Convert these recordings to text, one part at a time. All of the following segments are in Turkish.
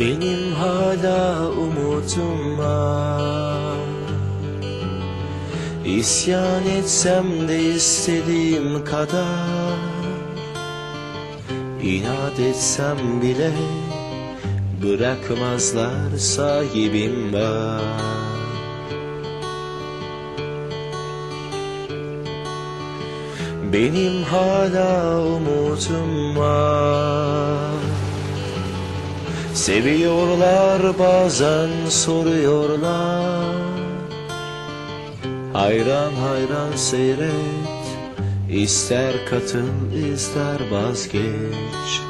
Benim hala umudum var. İsyan etsem de istediğim kadar. İnat etsem bile Bırakmazlar sahibim var Benim hala umudum var. Seviyorlar bazen soruyorlar. Hayran hayran seyret İster katıl ister vazgeç.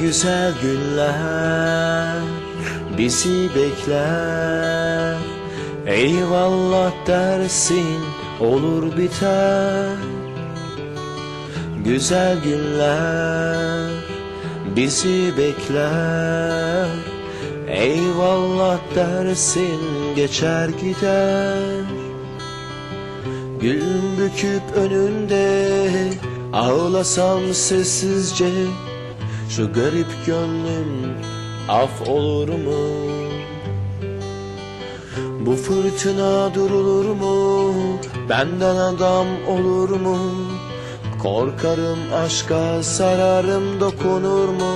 Güzel günler bizi bekler Eyvallah dersin olur biter. Güzel günler bizi bekler. Eyvallah dersin geçer gider. Gülüm büküp önünde Ağlasam sessizce. Şu garip gönlüm af olur mu? Bu fırtına durulur mu? Benden adam olur mu? Korkarım aşka sararım dokunur mu?